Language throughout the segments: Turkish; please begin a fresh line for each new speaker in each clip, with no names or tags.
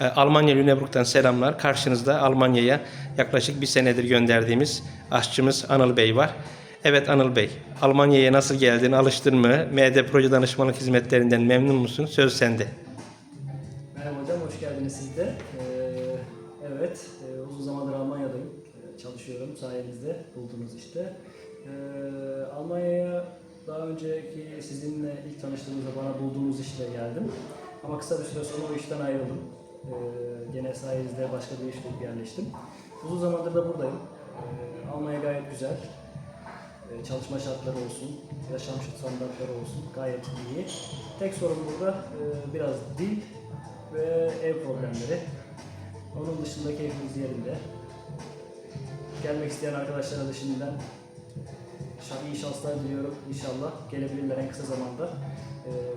Ee, Almanya Lüneburg'dan selamlar. Karşınızda Almanya'ya yaklaşık bir senedir gönderdiğimiz aşçımız Anıl Bey var. Evet Anıl Bey, Almanya'ya nasıl geldin, alıştın mı? MD Proje Danışmanlık Hizmetlerinden memnun musun? Söz sende.
Merhaba hocam, hoş geldiniz siz de. Ee, evet, e, uzun zamandır Almanya'dayım. Ee, çalışıyorum sayenizde, bulduğunuz işte. Ee, Almanya'ya daha önceki sizinle ilk tanıştığımızda bana bulduğunuz işle geldim. Ama kısa bir süre sonra o işten ayrıldım. Ee, gene sayenizde başka bir işle yerleştim. Uzun zamandır da buradayım. Ee, Almanya gayet güzel. Ee, çalışma şartları olsun, yaşam standartları olsun gayet iyi. Tek sorun burada e, biraz dil ve ev problemleri. Onun dışında keyfimiz yerinde. Gelmek isteyen arkadaşlara da şimdiden iyi şanslar diliyorum inşallah. Gelebilirler en kısa zamanda.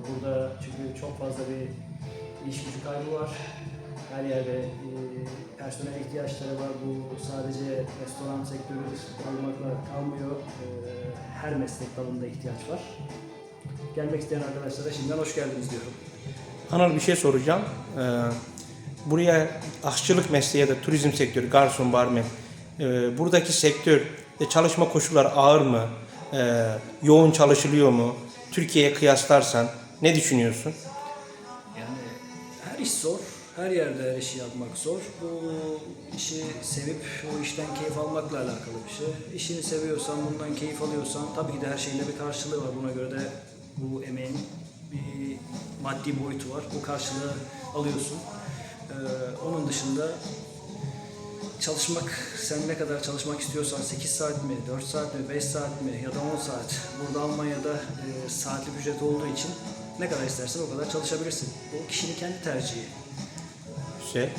Burada çünkü çok fazla bir iş gücü kaybı var. Her yerde e, personel ihtiyaçları var. Bu sadece restoran sektörü olmakla kalmıyor. Ee, her meslek dalında ihtiyaç var. Gelmek isteyen arkadaşlara şimdiden hoş geldiniz diyorum.
Anıl bir şey soracağım. Ee, buraya aşçılık mesleği ya da turizm sektörü, garson, barmen, e, buradaki sektör ve çalışma koşulları ağır mı? Ee, yoğun çalışılıyor mu? Türkiye'ye kıyaslarsan ne düşünüyorsun?
İş zor. Her yerde her işi yapmak zor. Bu işi sevip o işten keyif almakla alakalı bir şey. İşini seviyorsan, bundan keyif alıyorsan tabii ki de her şeyin de bir karşılığı var. Buna göre de bu emeğin bir maddi boyutu var. O karşılığı alıyorsun. Ee, onun dışında çalışmak, sen ne kadar çalışmak istiyorsan 8 saat mi, 4 saat mi, 5 saat mi ya da 10 saat. Burada Almanya'da e, saatlik ücret olduğu için ne kadar istersen o kadar çalışabilirsin. Bu kişinin kendi tercihi.
Güzel.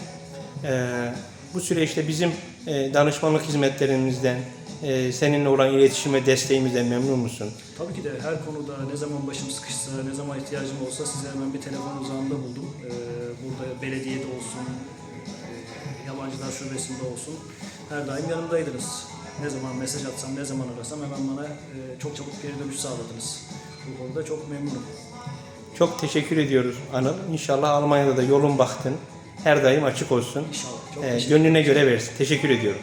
Ee, bu süreçte bizim e, danışmanlık hizmetlerimizden, e, seninle olan iletişim ve desteğimizden memnun musun?
Tabii ki de her konuda ne zaman başım sıkışsa, ne zaman ihtiyacım olsa size hemen bir telefon uzağında buldum. Ee, burada belediyede olsun, e, yabancılar şubesinde olsun. Her daim yanımdaydınız. Ne zaman mesaj atsam, ne zaman arasam hemen bana e, çok çabuk geri dönüş sağladınız. Bu konuda çok memnunum.
Çok teşekkür ediyoruz Anıl. İnşallah Almanya'da da yolun baktın. Her daim açık olsun.
İnşallah. Çok
Ee,
teşekkür
gönlüne göre versin. Teşekkür ediyorum.